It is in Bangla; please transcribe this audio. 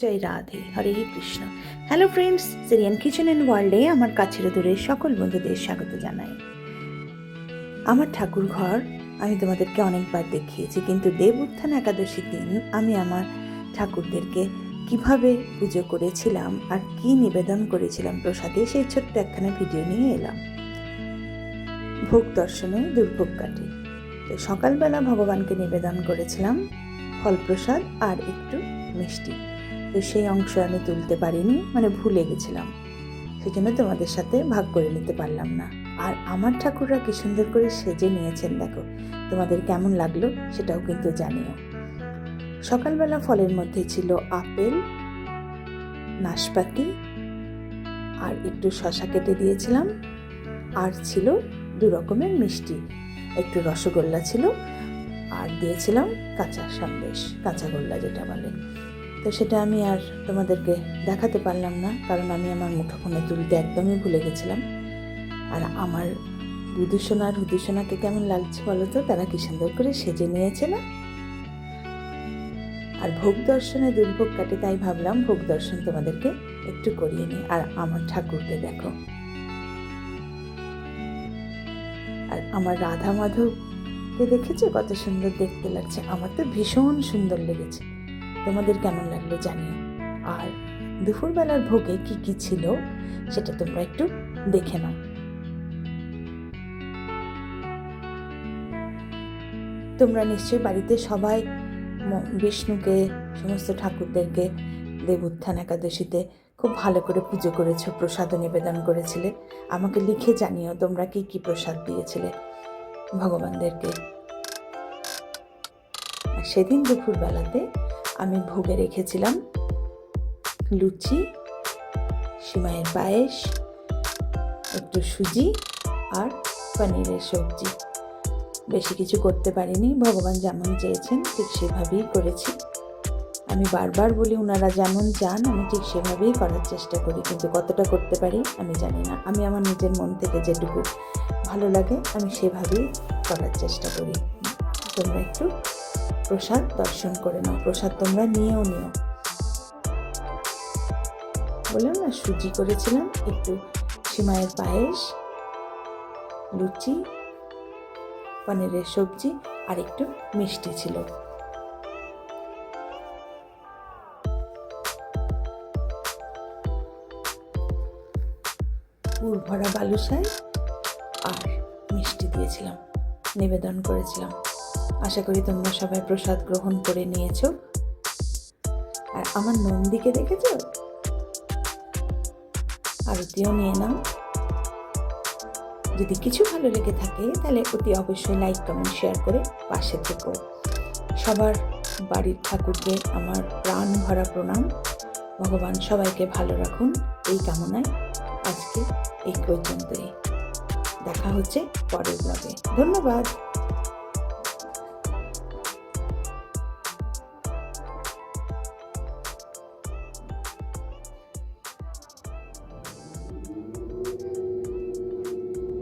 Joy Radhe, Hare Krishna. Hello friends Syrian kitchen and ওয়ার্ল্ডে আমার কাছের দূরের সকল বন্ধুদের স্বাগত জানাই। আমার ঠাকুর ঘর, আমি তোমাদেরকে অনেকবার দেখিয়েছি, কিন্তু দেব উত্থান একাদশীর দিন আমি আমার ঠাকুরদেরকে কীভাবে পুজো করেছিলাম আর কি নিবেদন করেছিলাম প্রসাদে, সেই ছোট্ট একখানা ভিডিও নিয়ে এলাম। ভোগ দর্শনে দুর্ভোগ কাটে। তো সকালবেলা ভগবানকে নিবেদন করেছিলাম ফল প্রসাদ আর একটু মিষ্টি। তো সেই অংশ আমি তুলতে পারিনি মানে ভুলে গেছিলাম। সেই জন্য তোমাদের সাথে ভাগ করে নিতে পারলাম না। আর আমার ঠাকুররা কি সুন্দর করে সেজে নিয়েছেন দেখো, তোমাদের কেমন লাগল সেটাও কিন্তু জানিও। সকালবেলা ফলের মধ্যে ছিল আপেল, নাশপাতি, আর একটু শশা কেটে দিয়েছিলাম, আর ছিল দু রকমের মিষ্টি। একটু রসগোল্লা ছিল, আর দিয়েছিলাম কাঁচা সন্দেশ, কাঁচা গোল্লা যেটা বলে। তো সেটা আমি আর তোমাদেরকে দেখাতে পারলাম না, কারণ আমি আমার মুঠোফোনে তুলতে একদমই ভুলে গেছিলাম। আর আমার বুদুসোনা আর হুদুসোনাকে কেমন লাগছে বলো তো? তারা কি সুন্দর করে সেজে নিয়েছে না? আর ভোগ দর্শনে দুর্ভোগ কাটে তাই ভাবলাম ভোগ দর্শন তোমাদেরকে একটু করিয়ে নিই। আর আমার ঠাকুরকে দেখো। আর আমার রাধা মাধবকে দেখেছ? কত সুন্দর দেখতে লাগছে। আমার তো ভীষণ সুন্দর লেগেছে। তোমাদের কেমন লাগল জানিও আর দুপুরবেলার ভোগে কি কি ছিল সেটা তোমরা একটু দেখে নাও। তোমরা নিশ্চয়ই বাড়িতে সবাই বিষ্ণুকে, সমস্ত ঠাকুরদেরকে দেব উত্থান একাদশীতে খুব ভালো করে পুজো করেছ প্রসাদও নিবেদন করেছিলে। আমাকে লিখে জানিও তোমরা কি কি প্রসাদ দিয়েছিলে ভগবানদেরকে। সেদিন দুপুরবেলাতে আমি ভোগে রেখেছিলাম। লুচি, সিমাইয়ের পায়েস, একটু সুজি আর পনিরের সবজি। বেশি কিছু করতে পারিনি, ভগবান যেমন চেয়েছেন ঠিক সেভাবেই করেছি। আমি বারবার বলি ওনারা যেমন চান, আমি ঠিক সেভাবেই করার চেষ্টা করি, কিন্তু কতটা করতে পারি আমি জানি না। আমি আমার নিজের মন থেকে যেটুকু ভালো লাগে, আমি সেভাবেই করার চেষ্টা করি। তোমরা একটু প্রসাদ দর্শন করে নাও। প্রসাদ তোমরা নিয়েও নিও। বললাম না, সুজি করেছিলাম, একটু সিমাইয়ের পায়েস, লুচি, পনিরের সবজি আর একটু মিষ্টি ছিল। পুর ভরা বালুশাই আর মিষ্টি দিয়েছিলাম, নিবেদন করেছিলাম। আশা করি তোমরা সবাই প্রসাদ গ্রহণ করে নিয়েছো। আর আমার নন্দীকে দেখেছ? আরতিও নিয়ে নাও। যদি কিছু ভালো লেগে থাকে, তাহলে অতি অবশ্যই লাইক, কমেন্ট, শেয়ার করে পাশে থেকো। সবার বাড়ির ঠাকুরকে আমার প্রাণ ভরা প্রণাম। ভগবান সবাইকে ভালো রাখুন। এই কামনায় আজকে এই পর্যন্তই। দেখা হচ্ছে পরের ব্লগে ধন্যবাদ।